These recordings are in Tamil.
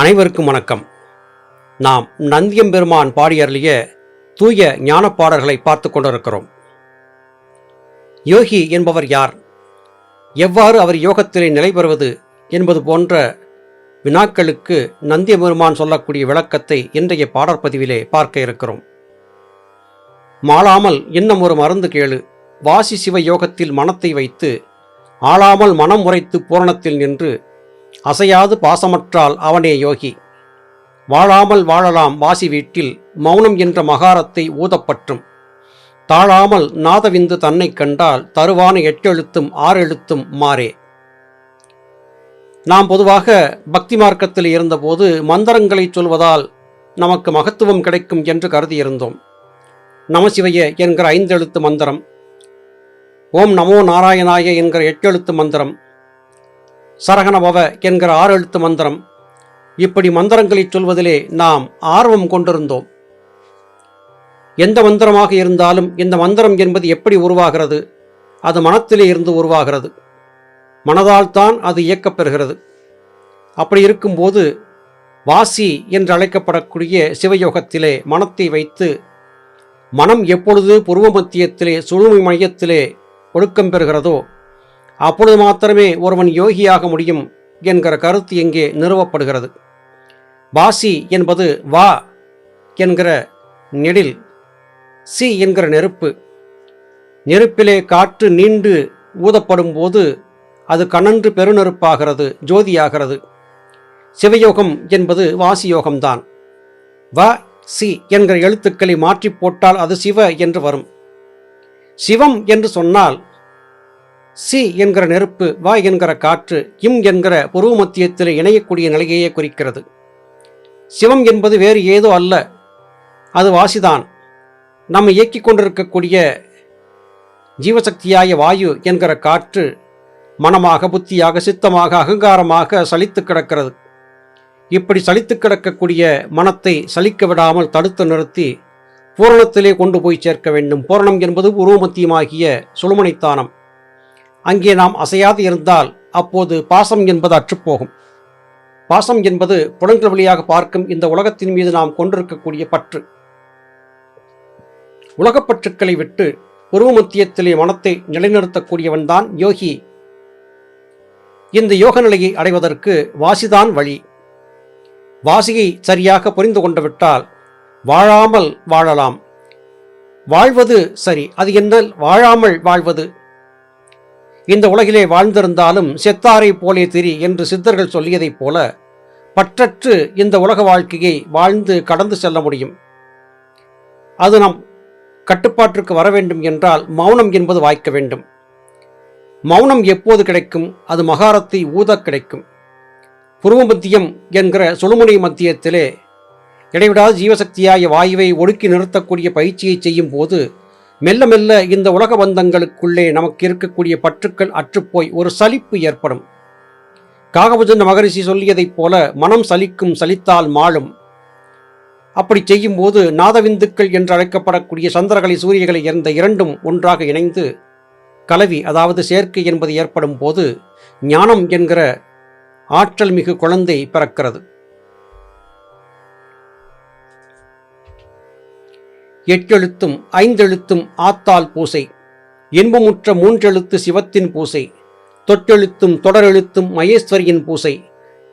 அனைவருக்கும் வணக்கம். நாம் நந்தியம்பெருமான் பாடியருளிய தூய ஞான பாடல்களை பார்த்து கொண்டிருக்கிறோம். யோகி என்பவர் யார்? எவ்வாறு அவர் யோகத்திலே நிலை பெறுவது என்பது போன்ற வினாக்களுக்கு நந்தியபெருமான் சொல்லக்கூடிய விளக்கத்தை இன்றைய பாடற்பதிவிலே பார்க்க இருக்கிறோம். மாளாமல் இன்னும் ஒரு மருந்து கேளு. வாசி சிவ யோகத்தில் மனத்தை வைத்து ஆளாமல் மனம் உரைத்து பூரணத்தில் நின்று அசையாது பாசமற்றால் அவனே யோகி. வாழாமல் வாழலாம் வாசி வீட்டில் மௌனம் என்ற மகாரத்தை ஊதப்பற்றும். தாழாமல் நாதவிந்து தன்னை கண்டால் தருவான எட்டெழுத்தும் ஆறெழுத்தும் மாறே. நாம் பொதுவாக பக்தி மார்க்கத்தில் இருந்தபோது மந்திரங்களை சொல்வதால் நமக்கு மகத்துவம் கிடைக்கும் என்று கருதியிருந்தோம். நமசிவய என்கிற ஐந்தெழுத்து மந்திரம் ஓம் நமோ நாராயணாய என்கிற எட்டெழுத்து மந்திரம் சரகணபவ என்கிற ஆறு எழுத்து மந்திரம். இப்படி மந்திரங்களை சொல்வதிலே நாம் ஆர்வம் கொண்டிருந்தோம். எந்த மந்திரமாக இருந்தாலும் இந்த மந்திரம் என்பது எப்படி உருவாகிறது? அது மனத்திலே இருந்து உருவாகிறது. மனதால் தான் அது இயக்கப்பெறுகிறது அப்படி இருக்கும்போது வாசி என்று அழைக்கப்படக்கூடிய சிவயோகத்திலே மனத்தை வைத்து மனம் எப்பொழுது புருவ மத்தியத்திலே சுழுமை மையத்திலே ஒழுக்கம் பெறுகிறதோ அப்பொழுது மாத்திரமே ஒருவன் யோகியாக முடியும் என்கிற கருத்து இங்கே நிறுவப்படுகிறது. வாசி என்பது வா என்கிற நெடில் சி என்கிற நெருப்பு. நெருப்பிலே காற்று நீண்டு ஊதப்படும் போது அது கனன்று பெருநெருப்பாகிறது ஜோதியாகிறது. சிவயோகம் என்பது வாசி யோகம்தான் வ சி என்கிற எழுத்துக்களை மாற்றி போட்டால் அது சிவ என்று வரும். சிவம் என்று சொன்னால் சி என்கிற நெருப்பு வா என்கிற காற்று இம் என்கிற புருவ மத்தியத்தில் இணையக்கூடிய நிலையையே குறிக்கிறது. சிவம் என்பது வேறு ஏதோ அல்ல. அது வாசிதான். நம்ம இயக்கிக் கொண்டிருக்கக்கூடிய ஜீவசக்தியாய வாயு என்கிற காற்று மனமாக புத்தியாக சித்தமாக அகங்காரமாக சலித்து கிடக்கிறது. இப்படி சலித்து கிடக்கக்கூடிய மனத்தை சலிக்க விடாமல் தடுத்து நிறுத்தி பூரணத்திலே கொண்டு போய் சேர்க்க வேண்டும். பூரணம் என்பது உருவமத்தியமாகிய சுழுமனைத்தானம். அங்கே நாம் அசையாது இருந்தால் அப்போது பாசம் என்பது அற்றுப்போகும். பாசம் என்பது புலன்கள் வழியாக பார்க்கும் இந்த உலகத்தின் மீது நாம் கொண்டிருக்கக்கூடிய பற்று. உலகப்பற்றுக்களை விட்டு உருவமத்தியத்திலே மனத்தை நிலைநிறுத்தக்கூடியவன்தான் யோகி. இந்த யோக நிலையை அடைவதற்கு வாசிதான் வழி. வாசியை சரியாக புரிந்து கொண்டு விட்டால் வாழாமல் வாழலாம். வாழ்வது சரி அது என்ன வாழாமல் வாழ்வது இந்த உலகிலே வாழ்ந்திருந்தாலும் செத்தாரை போலே திரி என்று சித்தர்கள் சொல்லியதைப் போல பற்றற்று இந்த உலக வாழ்க்கையை வாழ்ந்து கடந்து செல்ல முடியும். அது நம் கட்டுப்பாட்டிற்கு வர வேண்டும் என்றால் மௌனம் என்பது வாய்க்க வேண்டும். மௌனம் எப்போது கிடைக்கும்? அது மகாரத்தை ஊத கிடைக்கும். புருவமத்தியம் என்கிற சுழுமுனை மத்தியத்திலே இடைவிடாத ஜீவசக்தியாகிய வாயுவை ஒடுக்கி நிறுத்தக்கூடிய பயிற்சியை செய்யும் போது மெல்ல மெல்ல இந்த உலக பந்தங்களுக்குள்ளே நமக்கு இருக்கக்கூடிய பற்றுக்கள் அற்றுப்போய் ஒரு சலிப்பு ஏற்படும். காகபுஜன் மகரிஷி சொல்லியதைப் போல மனம் சலிக்கும் சலித்தால் மாளும் அப்படி செய்யும்போது நாதவிந்துக்கள் என்று அழைக்கப்படக்கூடிய சந்திரகலை சூரியகளை இருந்த இரண்டும் ஒன்றாக இணைந்து கலவி அதாவது சேர்க்கை என்பது ஏற்படும் போது ஞானம் என்கிற ஆற்றல் மிகு குழந்தை பிறக்கிறது. எட்டெழுத்தும் ஐந்தெழுத்தும் ஆத்தால் பூசை. இன்பமுற்ற மூன்றெழுத்து சிவத்தின் பூசை. தொட்டெழுத்தும் தொடரெழுத்தும் மகேஸ்வரியின் பூசை.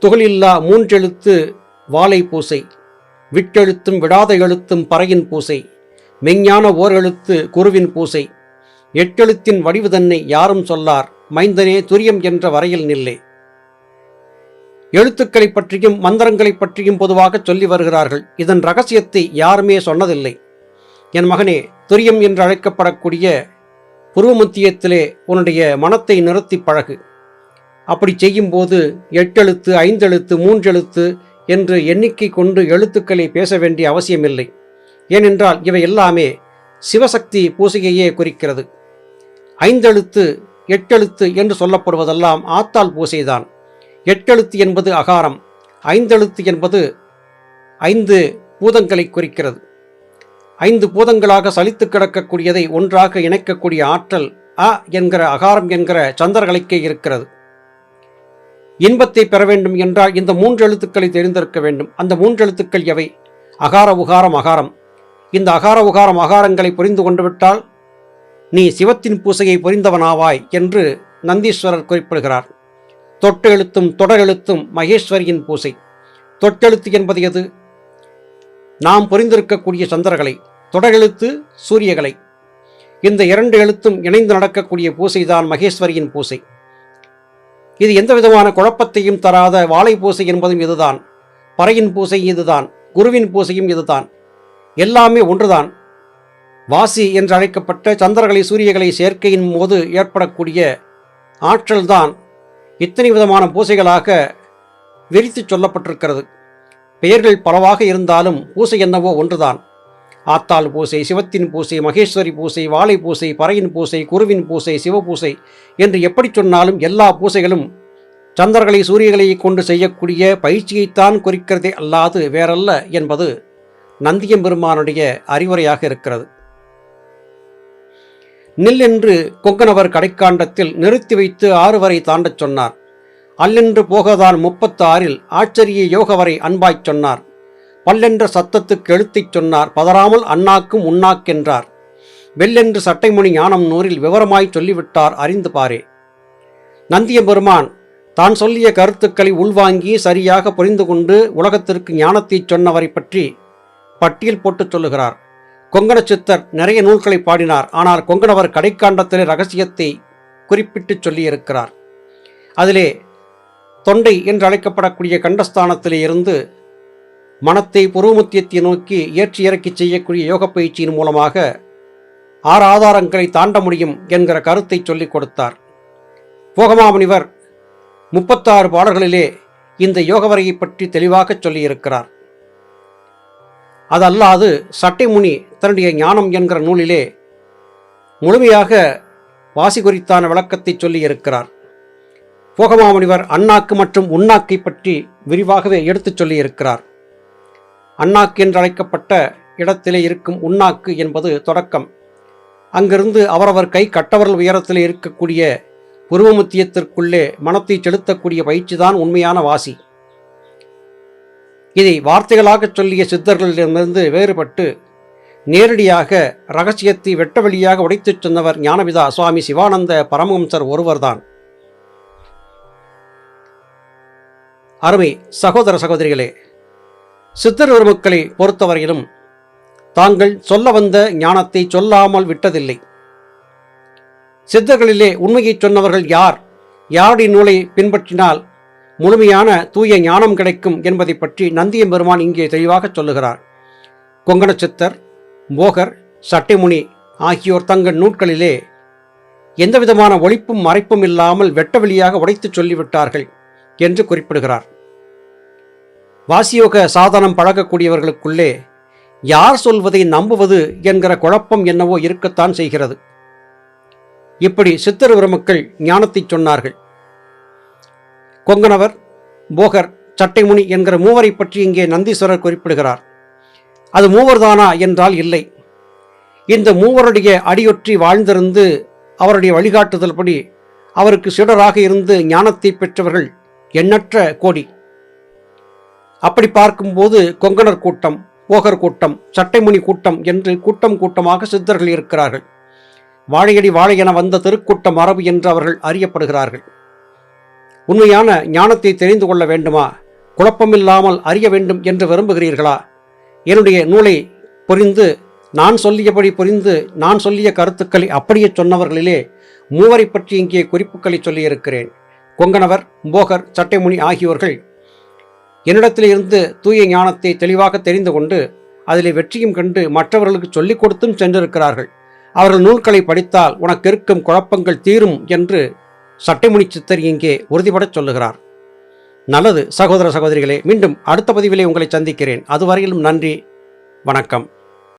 துகளில்லா மூன்றெழுத்து வாழை பூசை. விட்டெழுத்தும் விடாத எழுத்தும் பறையின் பூசை. மெஞ்ஞான ஓர் எழுத்து குருவின் பூசை. எட்டெழுத்தின் வடிவு தன்னை யாரும் சொல்லார் மைந்தனே துரியம் என்ற வரையில் நில்லை. எழுத்துக்களைப் பற்றியும் மந்திரங்களைப் பற்றியும் பொதுவாக சொல்லி வருகிறார்கள். இதன் ரகசியத்தை யாருமே சொன்னதில்லை. என் மகனே துரியம் என்று அழைக்கப்படக்கூடிய புருவமத்தியத்திலே உன்னுடைய மனத்தை நிறுத்தி பழகு. அப்படி செய்யும்போது எட்டெழுத்து ஐந்தெழுத்து மூன்றெழுத்து என்று எண்ணிக்கை கொண்டு எழுத்துக்களை பேச வேண்டிய அவசியமில்லை. ஏனென்றால் இவை எல்லாமே சிவசக்தி பூசையையே குறிக்கிறது. ஐந்தெழுத்து எட்டெழுத்து என்று சொல்லப்படுவதெல்லாம் ஆத்தாள் பூசைதான். எட்டெழுத்து என்பது அகாரம் ஐந்தெழுத்து என்பது ஐந்து பூதங்களை குறிக்கிறது. ஐந்து பூதங்களாக சலித்து கிடக்கக்கூடியதை ஒன்றாக இணைக்கக்கூடிய ஆற்றல் அ என்கிற அகாரம் என்கிற சந்திரகலைக்கே இருக்கிறது. இன்பத்தை பெற வேண்டும் என்றால் இந்த மூன்று எழுத்துக்களை தெரிந்திருக்க வேண்டும். அந்த மூன்று எழுத்துக்கள் எவை? அகார உகாரம் அகாரம். இந்த அகார உகாரம் அகாரங்களை புரிந்து கொண்டுவிட்டால் நீ சிவத்தின் பூசையை புரிந்தவனாவாய் என்று நந்தீஸ்வரர் குறிப்பிடுகிறார். தொட்டெழுத்தும் தொடர் எழுத்தும் மகேஸ்வரியின் பூசை. தொட்டெழுத்து என்பது எது? நாம் புரிந்திருக்கக்கூடிய சந்திரகலை தொடரெழுத்து சூரியகலை. இந்த இரண்டு எழுத்தும் இணைந்து நடக்கக்கூடிய பூசைதான் மகேஸ்வரியின் பூசை. இது எந்த விதமான குழப்பத்தையும் தராத வாழை பூசை என்பதும் இதுதான். பறையின் பூசை இதுதான். குருவின் பூசையும் இதுதான். எல்லாமே ஒன்றுதான். வாசி என்று அழைக்கப்பட்ட சந்திரகலை சூரியகளை சேர்க்கையின் போது ஏற்படக்கூடிய ஆற்றல்தான் இத்தனை விதமான பூசைகளாக விரித்து சொல்லப்பட்டிருக்கிறது. பெயர்கள் பலவாக இருந்தாலும் பூசை என்னவோ ஒன்றுதான். ஆத்தாள் பூசை சிவத்தின் பூசை மகேஸ்வரி பூசை வாழை பூசை பறையின் பூசை குருவின் பூசை சிவபூசை என்று எப்படி சொன்னாலும் எல்லா பூசைகளும் சந்திரகளை சூரியகளை கொண்டு செய்யக்கூடிய பயிற்சியைத்தான் குறிக்கிறதே அல்லாது வேறல்ல என்பது நந்தியம்பெருமானுடைய அறிவுரையாக இருக்கிறது. நில் என்று கொங்கனவர் கடைக்காண்டத்தில் நிறுத்தி வைத்து ஆறு வரை தாண்டச் சொன்னார். அல்லென்று போகதான் முப்பத்தாறில் ஆச்சரிய யோகவரை அன்பாய்ச் சொன்னார். பல்லென்ற சத்தத்துக்கு எழுத்திச் சொன்னார் பதறாமல் அண்ணாக்கும் உண்ணாக்கென்றார் வெல்லென்று சட்டைமணி ஞானம் நூறில் விவரமாய் சொல்லிவிட்டார் அறிந்து பாரே. நந்திய பெருமான் தான் சொல்லிய கருத்துக்களை உள்வாங்கி சரியாக புரிந்து கொண்டு உலகத்திற்கு ஞானத்தை சொன்னவரை பற்றி பட்டியல் போட்டு சொல்லுகிறார். கொங்கண சித்தர் நிறைய நூல்களை பாடினார் ஆனால் கொங்கணவர் கடைக்காண்டத்திலே ரகசியத்தை குறிப்பிட்டு சொல்லியிருக்கிறார். அதிலே தொண்டை என்று அழைக்கப்படக்கூடிய கண்டஸ்தானத்திலே இருந்து மனத்தை புருவமத்தியத்தை நோக்கி ஏற்றி இறக்கி செய்யக்கூடிய யோக பயிற்சியின் மூலமாக ஆறு ஆதாரங்களை தாண்ட முடியும் என்கிற கருத்தை சொல்லிக் கொடுத்தார். போகமாமுனிவர் முப்பத்தாறு பாடல்களிலே இந்த யோகவரையை பற்றி தெளிவாக சொல்லியிருக்கிறார். அதல்லாது சட்டைமுனி தன்னுடைய ஞானம் என்கிற நூலிலே முழுமையாக வாசி குறித்தான விளக்கத்தை சொல்லியிருக்கிறார். போகமாமுனிவர் அண்ணாக்கு மற்றும் உண்ணாக்கை பற்றி விரிவாகவே எடுத்துச் சொல்லியிருக்கிறார். அண்ணாக்கு என்று அழைக்கப்பட்ட இடத்திலே இருக்கும் உண்ணாக்கு என்பது தொடக்கம். அங்கிருந்து அவரவர் கை கட்டவர்கள் உயரத்தில் இருக்கக்கூடிய உருவமுத்தியத்திற்குள்ளே மனத்தை செலுத்தக்கூடிய பயிற்சிதான் உண்மையான வாசி. இதை வார்த்தைகளாகச் சொல்லிய சித்தர்களிடமிருந்து வேறுபட்டு நேரடியாக ரகசியத்தை வெட்ட வழியாக உடைத்துச் சொன்னவர் ஞானபிதா சுவாமி சிவானந்த பரமஹம்சர் ஒருவர்தான். அருமை சகோதர சகோதரிகளே சித்தர் பெருமக்களை பொறுத்தவரையிலும் தாங்கள் சொல்ல வந்த ஞானத்தை சொல்லாமல் விட்டதில்லை. சித்தர்களிலே உண்மையை சொன்னவர்கள் யார்? யாருடைய நூலை பின்பற்றினால் முழுமையான தூய ஞானம் கிடைக்கும் என்பதை பற்றி நந்தியம் பெருமான் இங்கே தெளிவாக சொல்லுகிறார். கொங்கண சித்தர் போகர் சட்டைமுனி ஆகியோர் தங்கள் நூட்களிலே எந்தவிதமான ஒழிப்பும் மறைப்பும் இல்லாமல் வெட்ட வெளியாக உடைத்துச் சொல்லிவிட்டார்கள் என்று குறிப்பிடுகிறார். வாசியோக சாதனம் பழகக்கூடியவர்களுக்குள்ளே யார் சொல்வதை நம்புவது என்கிற குழப்பம் என்னவோ இருக்கத்தான் செய்கிறது. இப்படி சித்தர் பிரமக்கள் ஞானத்தை சொன்னார்கள். கொங்கணவர் போகர் சட்டைமுனி என்கிற மூவரை பற்றி இங்கே நந்தீஸ்வரர் குறிப்பிடுகிறார். அது மூவர்தானா என்றால் இல்லை. இந்த மூவருடைய அடியொற்றி வாழ்ந்திருந்து அவருடைய வழிகாட்டுதல்படி அவருக்கு சிடராக இருந்து ஞானத்தை பெற்றவர்கள் எண்ணற்ற கோடி. அப்படி பார்க்கும்போது கொங்கணர் கூட்டம் போகர் கூட்டம் சட்டைமுனி கூட்டம் என்று கூட்டம் கூட்டமாக சித்தர்கள் இருக்கிறார்கள். வாழையடி வாழை என வந்த திருக்கூட்ட மரபு என்று அவர்கள் அறியப்படுகிறார்கள். உண்மையான ஞானத்தை தெரிந்து கொள்ள வேண்டுமா? குழப்பமில்லாமல் அறிய வேண்டும் என்று விரும்புகிறீர்களா? என்னுடைய நூலை புரிந்து நான் சொல்லியபடி புரிந்து நான் சொல்லிய கருத்துக்களை அப்படியே சொன்னவர்களிலே மூவரை பற்றி இங்கே குறிப்புகளை சொல்லியிருக்கிறேன். கொங்கணவர் போகர் சட்டைமுனி ஆகியோர்கள் என்னிடத்திலிருந்து தூய ஞானத்தை தெளிவாக தெரிந்து கொண்டு அதிலே வெற்றியும் கண்டு மற்றவர்களுக்கு சொல்லிக் கொடுத்தும் சென்றிருக்கிறார்கள். அவர்கள் நூல்களை படித்தால் உனக்கு இருக்கும் குழப்பங்கள் தீரும் என்று சட்டைமுனி சித்தர் இங்கே உறுதிபடச் சொல்லுகிறார். நல்லது சகோதர சகோதரிகளே மீண்டும் அடுத்த பதிவிலே உங்களை சந்திக்கிறேன். அதுவரையிலும் நன்றி வணக்கம்.